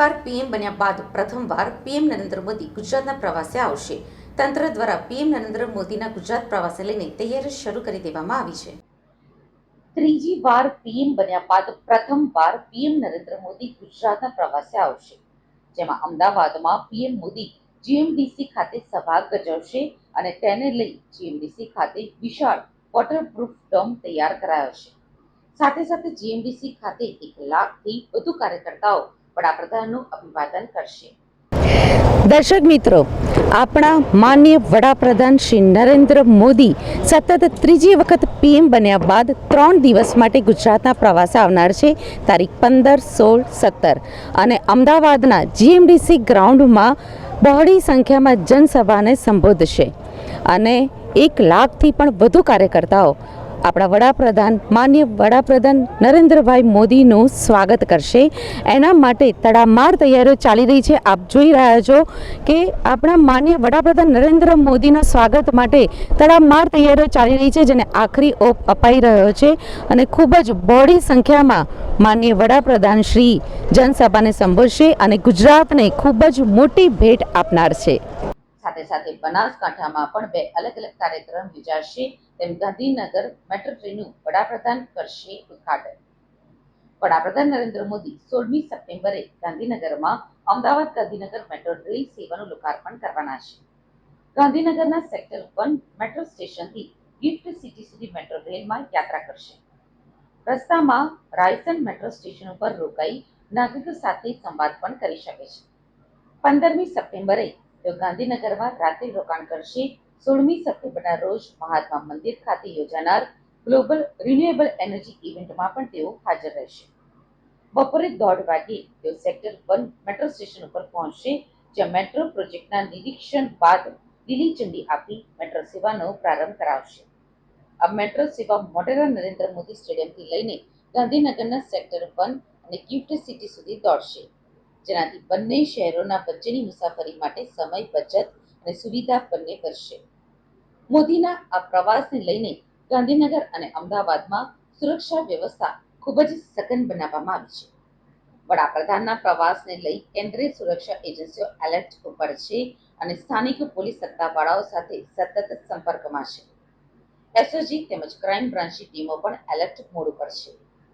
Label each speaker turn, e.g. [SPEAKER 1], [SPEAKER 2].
[SPEAKER 1] વાર પીએમ બન્યા બાદ પ્રથમવાર પીએમ નરેન્દ્ર મોદી ગુજરાતના પ્રવાસે આવશે. તંત્ર દ્વારા પીએમ નરેન્દ્ર મોદીના ગુજરાત પ્રવાસે લઈને તૈયારી શરૂ કરી દેવામાં આવી છે. ત્રીજી વાર પીએમ બન્યા બાદ પ્રથમવાર પીએમ નરેન્દ્ર મોદી ગુજરાતના પ્રવાસે આવશે. જેમાં અમદાવાદમાં પીએમ મોદી જીએમડીસી ખાતે સભા ગજવશે અને તેને લઈ જીએમડીસી ખાતે વિશાળ વોટરપ્રૂફ ડોમ તૈયાર કરાયો છે. સાથે સાથે જીએમડીસી ખાતે એક લાખથી વધુ કાર્યકર્તાઓ વડાપ્રધાનનું અભિવાદન કરશે.
[SPEAKER 2] દર્શક મિત્રો, આપણા માન્ય વડાપ્રધાન શ્રી નરેન્દ્ર મોદી સતત ત્રીજી વખત પીએમ બન્યા બાદ ત્રણ દિવસ માટે ગુજરાતના પ્રવાસે આવનાર છે, તારીખ પંદર, સોળ, સત્તર. અને અમદાવાદના જીએમડીસી ગ્રાઉન્ડમાં બહોળી સંખ્યામાં જનસભાને સંબોધશે. અને એક લાખથી પણ વધુ કાર્યકર્તાઓ આપણા વડાપ્રધાન, માન્ય વડાપ્રધાન નરેન્દ્રભાઈ મોદીનું સ્વાગત કરશે. એના માટે તડામાર તૈયારીઓ ચાલી રહી છે. આપ જોઈ રહ્યા છો કે આપણા માન્ય વડાપ્રધાન નરેન્દ્ર મોદીના સ્વાગત માટે તડામાર તૈયારીઓ ચાલી રહી છે, જેને આખરી ઓપ અપાઈ રહ્યો છે અને ખૂબ જ બહોળી સંખ્યામાં માન્ય વડાપ્રધાન શ્રી જનસભાને સંબોધશે અને ગુજરાતને ખૂબ જ મોટી ભેટ આપનાર છે.
[SPEAKER 1] સાથે સાથે બનાસકાંઠામાં પણ બે અલગ અલગ કાર્યક્રમ યોજાશે. તેમ ગાંધીનગર મેટ્રો ટ્રેનનું વડાપ્રધાન કરશે ઉદઘાટન. વડાપ્રધાન નરેન્દ્ર મોદી સોળમી સપ્ટેમ્બરે ગાંધીનગરમાં અમદાવાદ ગાંધીનગર મેટ્રો રેલ સેવાનું લોકાર્પણ કરવાના છે. ગાંધીનગરના સેક્ટર વન મેટ્રો સ્ટેશનથી ગિફ્ટ સિટી સુધી મેટ્રો રેલમાં યાત્રા કરશે. રસ્તામાં રાયસન મેટ્રો સ્ટેશન ઉપર રોકાઈ નાગરિકો સાથે સંવાદ પણ કરી શકે છે. પંદરમી સપ્ટેમ્બરે તેઓ ગાંધીનગરમાં રાત્રિ રોકાણ કરશે. સોળમી સપ્ટેમ્બરના રોજ મહાત્મા મંદિર ખાતે યોજાનાર ગ્લોબલ રિન્યુએબલ એનર્જી ઇવેન્ટમાં પણ તેઓ હાજર રહેશે. બપોરે દોઢ વાગે તેઓ સેક્ટર વન મેટ્રો સ્ટેશન ઉપર પહોંચશે, જ્યાં મેટ્રો પ્રોજેક્ટના નિરીક્ષણ બાદ લીલી ચંડી આપી મેટ્રો સેવાનો પ્રારંભ કરાવશે. આ મેટ્રો સેવા મોટેરા નરેન્દ્ર મોદી સ્ટેડિયમથી લઈને ગાંધીનગરના સેક્ટર વન અને ગિફ્ટ સિટી સુધી દોડશે. જેનાથી બંને શહેરોના વચ્ચેની મુસાફરી માટે સમય, બચત અને સુવિધા બંને કરશે. મોદીના આ પ્રવાસને લઈને ગાંધીનગર અને અમદાવાદમાં સુરક્ષા વ્યવસ્થા ખૂબ જ સઘન બનાવવામાં આવી છે. વડાપ્રધાનના પ્રવાસને લઈ કેન્દ્રીય સુરક્ષા એજન્સીઓ એલર્ટ ઉપર છે અને સ્થાનિક પોલીસ સત્તાવાળાઓ સાથે સતત સંપર્કમાં છે. એસઓજી તેમજ ક્રાઇમ બ્રાન્ચની ટીમો પણ એલર્ટ મોડ ઉપર છે